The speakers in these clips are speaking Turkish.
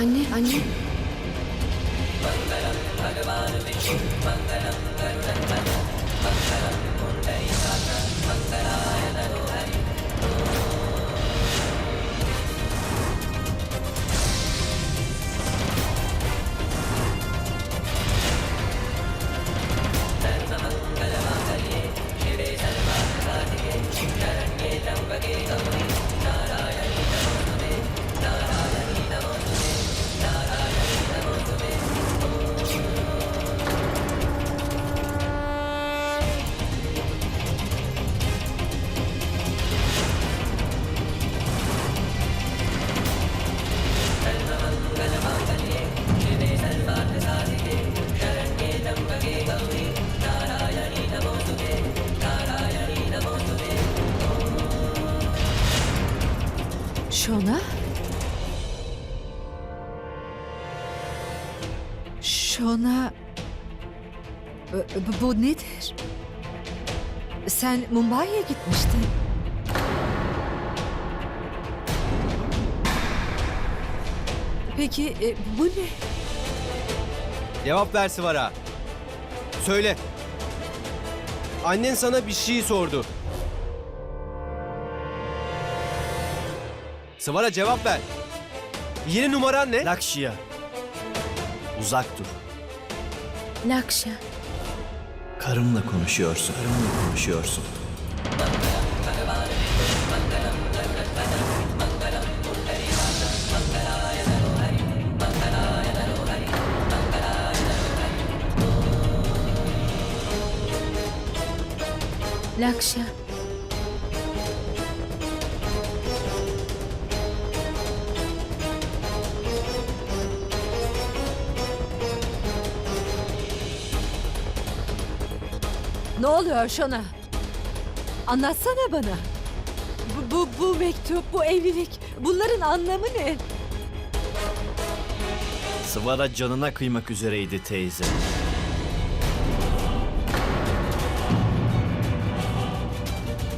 Anne, anne. Bu, nedir? Sen Mumbai'ye gitmiştin. Peki e, bu ne? Cevap ver Sıvara. Söyle. Annen sana bir şey sordu. Sıvara cevap ver. Yeni numaran ne? Lakşya. Uzak dur. Lakşa. Karımla konuşuyorsun. Karımla konuşuyorsun. Lakşa. Oluyor Şona? Anlatsana bana. Bu, bu, bu mektup, bu evlilik, bunların anlamı ne? Sıvara canına kıymak üzereydi teyze.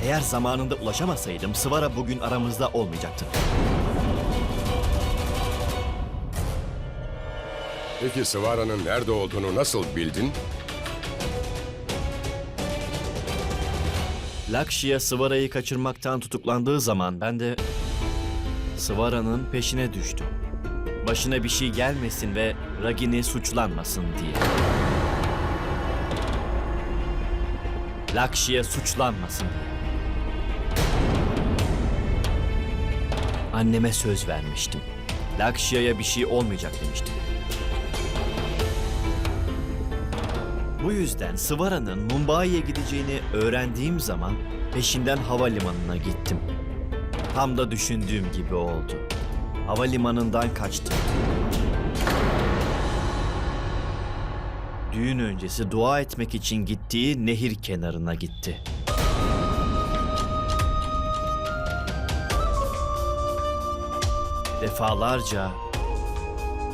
Eğer zamanında ulaşamasaydım Sıvara bugün aramızda olmayacaktı. Peki Sıvara'nın nerede olduğunu nasıl bildin? Lakşya Sıvara'yı kaçırmaktan tutuklandığı zaman ben de Sıvara'nın peşine düştüm. Başına bir şey gelmesin ve Ragini suçlanmasın diye. Lakşya suçlanmasın diye. Anneme söz vermiştim. Lakşya'ya bir şey olmayacak demiştim. Bu yüzden Sıvara'nın Mumbai'ye gideceğini öğrendiğim zaman peşinden havalimanına gittim. Tam da düşündüğüm gibi oldu. Havalimanından kaçtım. Düğün öncesi dua etmek için gittiği nehir kenarına gitti. Defalarca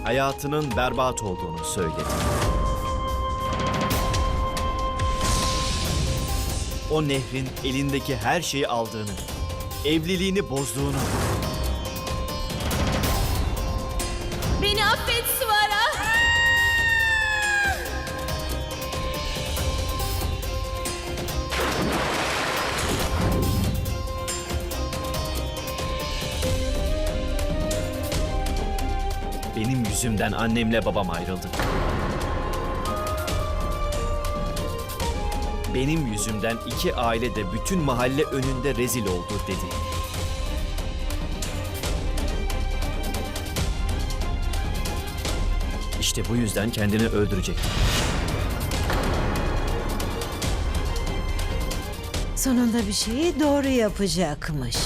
hayatının berbat olduğunu söyledi. O nehrin elindeki her şeyi aldığını, evliliğini bozduğunu, Beni affet Sıvara. benim yüzümden annemle babam ayrıldı. Benim yüzümden iki aile de bütün mahalle önünde rezil oldu dedi. İşte bu yüzden kendini öldürecekti. Sonunda bir şeyi doğru yapacakmış.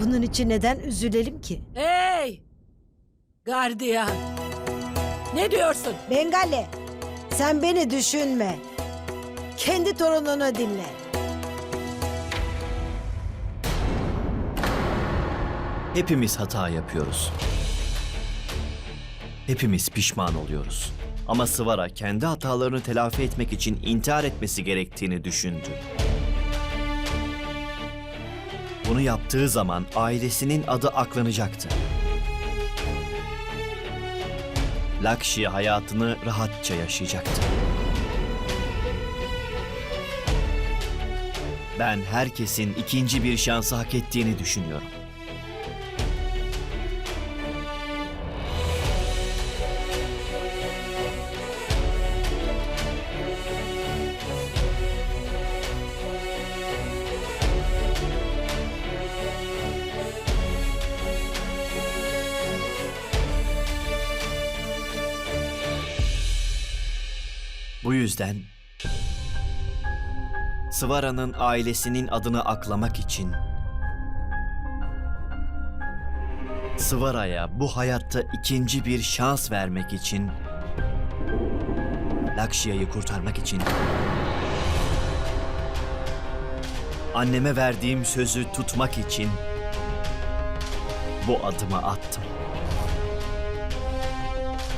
Bunun için neden üzülelim ki? Hey! Gardiyan. Ne diyorsun? Bengale, sen beni düşünme. Kendi torununu dinle. Hepimiz hata yapıyoruz. Hepimiz pişman oluyoruz. Ama Sıvara kendi hatalarını telafi etmek için intihar etmesi gerektiğini düşündü. Bunu yaptığı zaman ailesinin adı aklanacaktı. Lakşi hayatını rahatça yaşayacaktı. Ben herkesin ikinci bir şansı hak ettiğini düşünüyorum. Bu yüzden Sıvara'nın ailesinin adını aklamak için Sıvara'ya bu hayatta ikinci bir şans vermek için Lakşia'yı kurtarmak için anneme verdiğim sözü tutmak için bu adımı attım.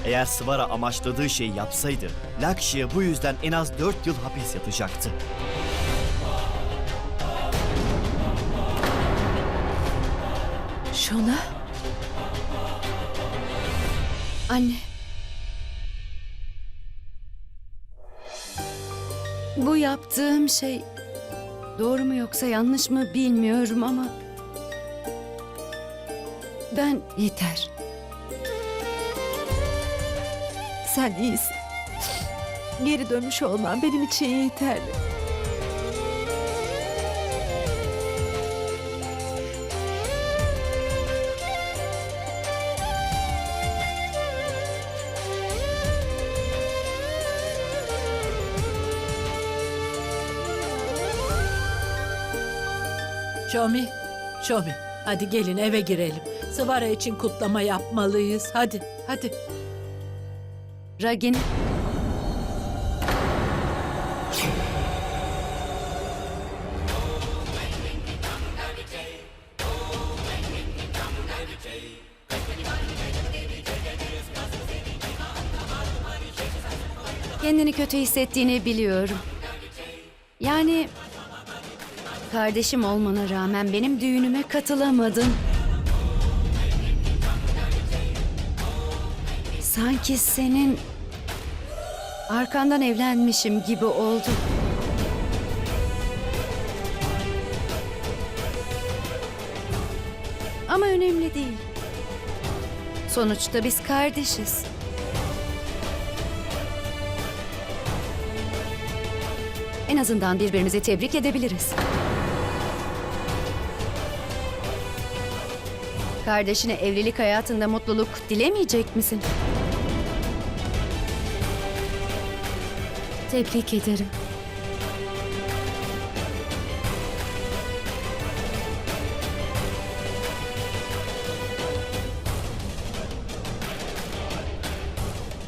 Eğer Sıvara amaçladığı şeyi yapsaydı, Lakşya bu yüzden en az dört yıl hapis yatacaktı. Şona. Anne. Bu yaptığım şey doğru mu yoksa yanlış mı bilmiyorum ama ben yeter. Sen iyisin. Geri dönmüş olman benim için yeterli. Şomi, Şomi. Hadi gelin eve girelim. Sıvara için kutlama yapmalıyız. Hadi, hadi. Ragini. Kendini kötü hissettiğini biliyorum. Yani kardeşim olmana rağmen benim düğünüme katılamadın. Sanki senin arkandan evlenmişim gibi oldu. Ama önemli değil. Sonuçta biz kardeşiz. En azından birbirimizi tebrik edebiliriz. Kardeşine evlilik hayatında mutluluk dilemeyecek misin? Tebrik ederim.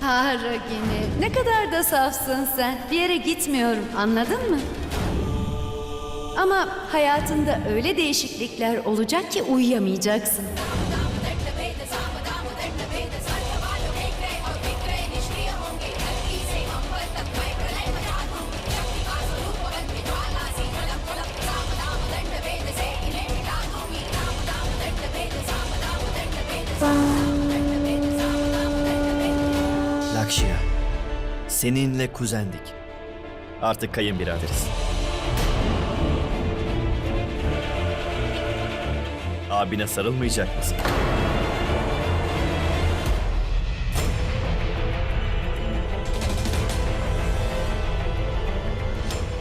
Ha Ragini, ne kadar da safsın sen. Bir yere gitmiyorum, anladın mı? Ama hayatında öyle değişiklikler olacak ki uyuyamayacaksın. Seninle kuzendik. Artık kayınbiraderiz. Abine sarılmayacak mısın?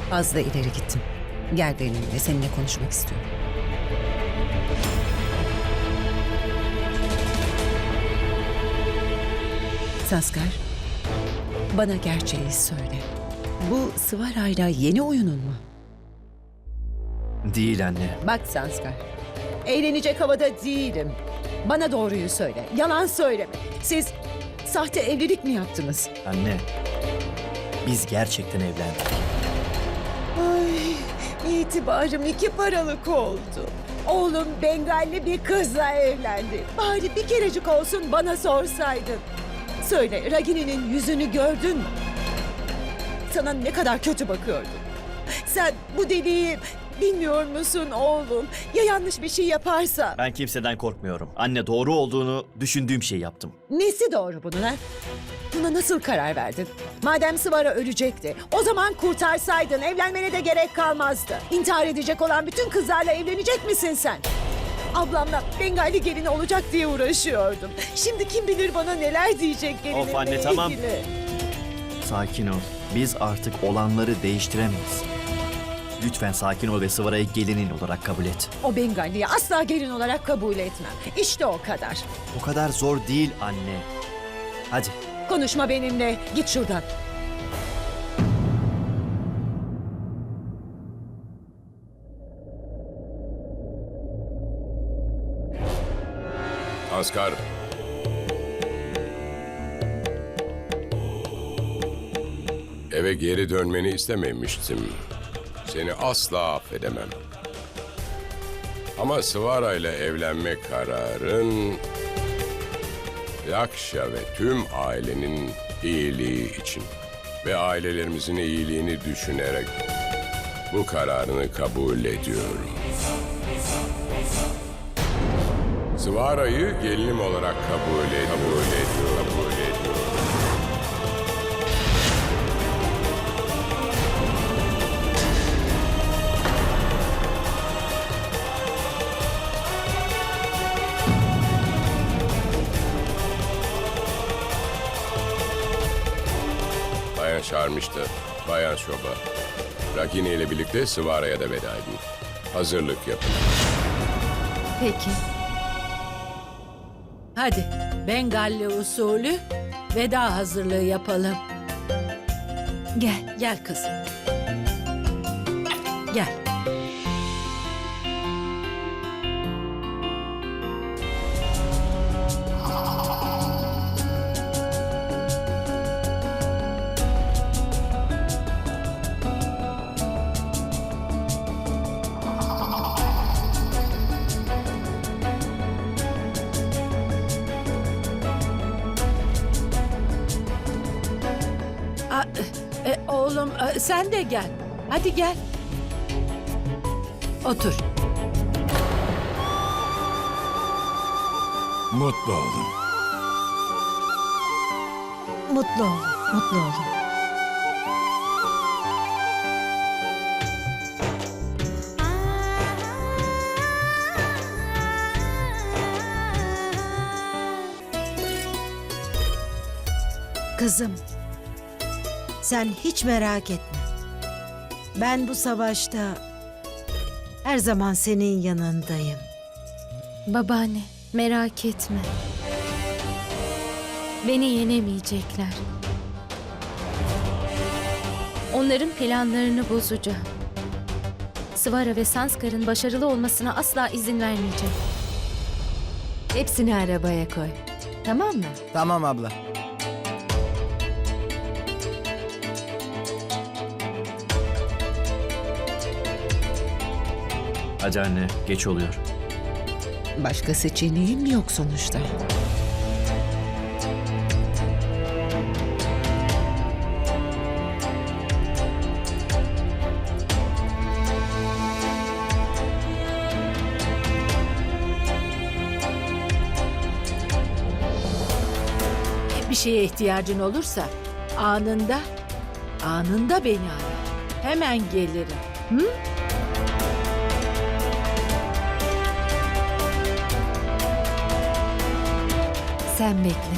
Fazla ileri gittim. Gel benimle seninle konuşmak istiyorum. Saskar, bana gerçeği söyle. Bu Sıvara'yla yeni oyunun mu? Değil anne. Bak Sanskar, eğlenecek havada değilim. Bana doğruyu söyle, yalan söyleme. Siz sahte evlilik mi yaptınız? Anne, biz gerçekten evlendik. Ay, itibarım iki paralık oldu. Oğlum Bengalli bir kızla evlendi. Bari bir kerecik olsun bana sorsaydın. Söyle, Ragini'nin yüzünü gördün mü? Sana ne kadar kötü bakıyordu. Sen bu deliği Bilmiyor musun oğlum? Ya yanlış bir şey yaparsa? Ben kimseden korkmuyorum. Anne doğru olduğunu düşündüğüm şeyi yaptım. Nesi doğru bunun ha? Buna nasıl karar verdin? Madem Sıvara ölecekti, o zaman kurtarsaydın evlenmene de gerek kalmazdı. İntihar edecek olan bütün kızlarla evlenecek misin sen? Ablamla Bengali gelini olacak diye uğraşıyordum. Şimdi kim bilir bana neler diyecek gelinimle Of anne, tamam. ilgili. Sakin ol. Biz artık olanları değiştiremeyiz. Lütfen sakin ol ve Sıvara'yı gelinin olarak kabul et. O Bengali'yi asla gelin olarak kabul etmem. İşte o kadar. O kadar zor değil anne. Hadi. Konuşma benimle. Git şuradan. Askar. Eve geri dönmeni istememiştim. Seni asla affedemem. Ama Sıvara ile evlenme kararın... Lakşa ve tüm ailenin iyiliği için ve ailelerimizin iyiliğini düşünerek bu kararını kabul ediyorum. Sıvara'yı gelinim olarak kabul, ed- kabul ediyorum. Kabul ediyorum. Bayan Şarmış'ta, Bayan Şoba. Rakini ile birlikte Sıvara'ya da veda edin. Hazırlık yapın. Peki. Hadi Bengalli usulü veda hazırlığı yapalım. Gel. Gel kızım. Gel. Sen de gel. Hadi gel. Otur. Mutlu olun. Mutlu olun, mutlu olun. Kızım, sen hiç merak etme. Ben bu savaşta her zaman senin yanındayım. Babaanne, merak etme. Beni yenemeyecekler. Onların planlarını bozacağım. Svara ve Sanskar'ın başarılı olmasına asla izin vermeyeceğim. Hepsini arabaya koy. Tamam mı? Tamam abla. Hadi anne geç oluyor. Başka seçeneğim yok sonuçta. Bir şeye ihtiyacın olursa anında, anında beni ara. Hemen gelirim. Hı? Sen bekle.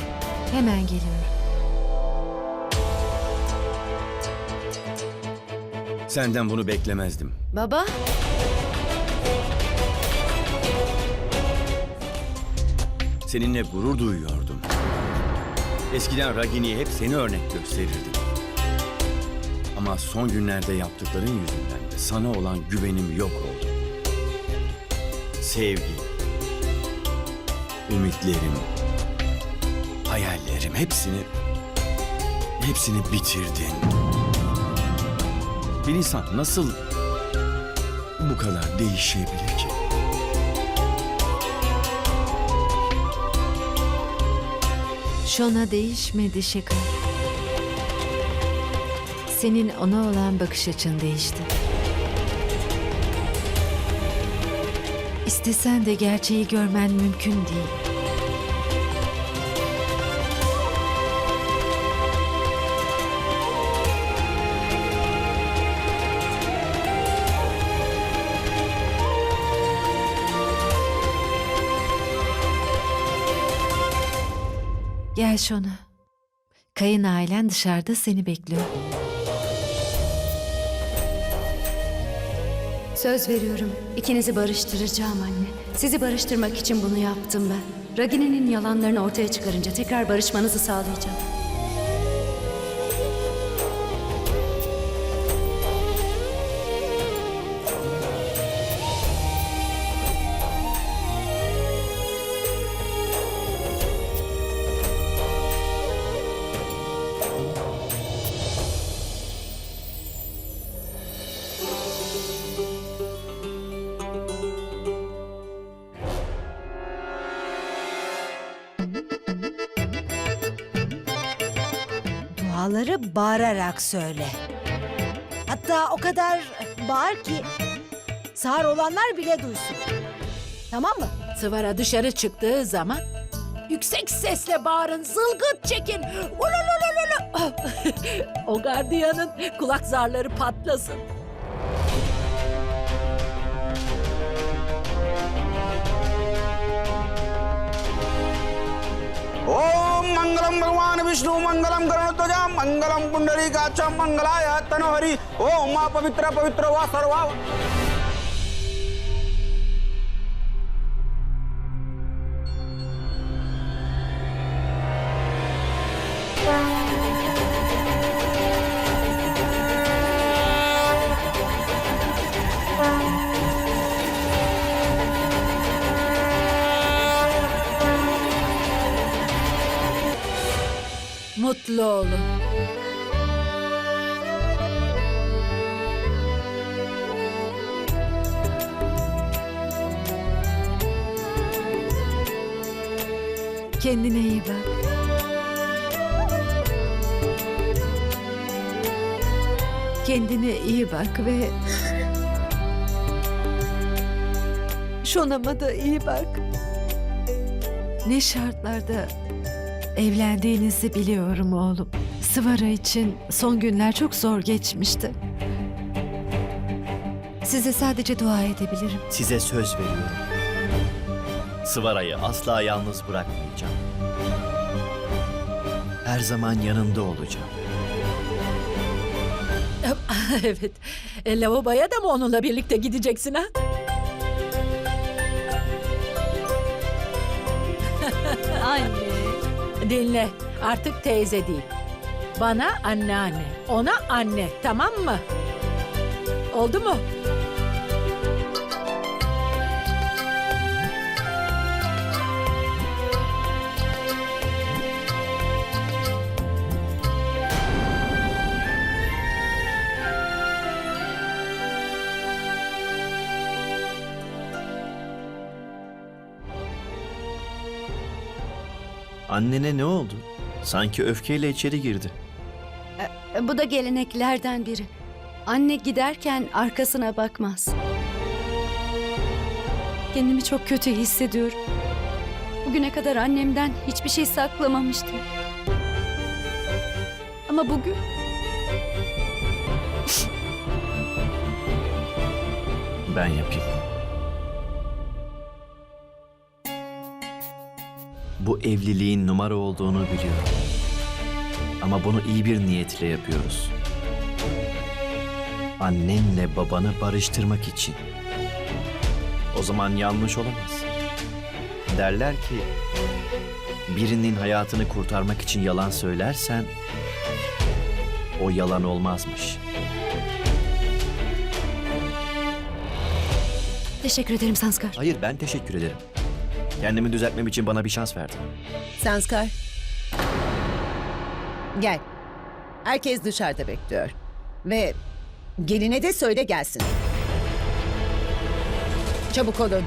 Hemen geliyorum. Senden bunu beklemezdim. Baba, Seninle gurur duyuyordum. Eskiden Ragini'ye hep seni örnek gösterirdim. Ama son günlerde yaptıkların yüzünden de sana olan güvenim yok oldu. Sevgi, ümitlerim, hayallerim hepsini hepsini bitirdin. Bir insan nasıl bu kadar değişebilir ki? Şona değişmedi Şeker. Senin ona olan bakış açın değişti. İstesen de gerçeği görmen mümkün değil. Gel Şona. Kayın ailen dışarıda seni bekliyor. Söz veriyorum. ikinizi barıştıracağım anne. Sizi barıştırmak için bunu yaptım ben. Ragini'nin yalanlarını ortaya çıkarınca tekrar barışmanızı sağlayacağım. Bağırarak söyle. Hatta o kadar bağır ki sağır olanlar bile duysun. Tamam mı? Sıvara dışarı çıktığı zaman yüksek sesle bağırın, zılgıt çekin. Ululululu. o gardiyanın kulak zarları patlasın. ओम मंगलम भगवान विष्णु, मंगलम गरुड़ध्वजा मंगलम पुंडरी काचा मंगलाय तनोहरी। ओम पवित्र पवित्र वा सर्वा। Olun. Kendine iyi bak. Kendine iyi bak ve... Şonama da iyi bak. Ne şartlarda evlendiğinizi biliyorum oğlum. Sıvara için son günler çok zor geçmişti. Size sadece dua edebilirim. Size söz veriyorum. Sıvara'yı asla yalnız bırakmayacağım. Her zaman yanında olacağım. evet. E, lavaboya da mı onunla birlikte gideceksin ha? Dinle. Artık teyze değil. Bana anneanne. Ona anne. Tamam mı? Oldu mu? Annene ne oldu? Sanki öfkeyle içeri girdi. E, Bu da geleneklerden biri. Anne giderken arkasına bakmaz. Kendimi çok kötü hissediyorum. Bugüne kadar annemden hiçbir şey saklamamıştım. Ama bugün Ben yapayım. Bu evliliğin numara olduğunu biliyorum. Ama bunu iyi bir niyetle yapıyoruz. Annenle babanı barıştırmak için. O zaman yanlış olamaz. Derler ki birinin hayatını kurtarmak için yalan söylersen o yalan olmazmış. teşekkür ederim Sanskar. Hayır ben teşekkür ederim. Kendimi düzeltmem için bana bir şans verdin. Sanskar. Gel. Herkes dışarıda bekliyor. Ve geline de söyle gelsin. Çabuk olun.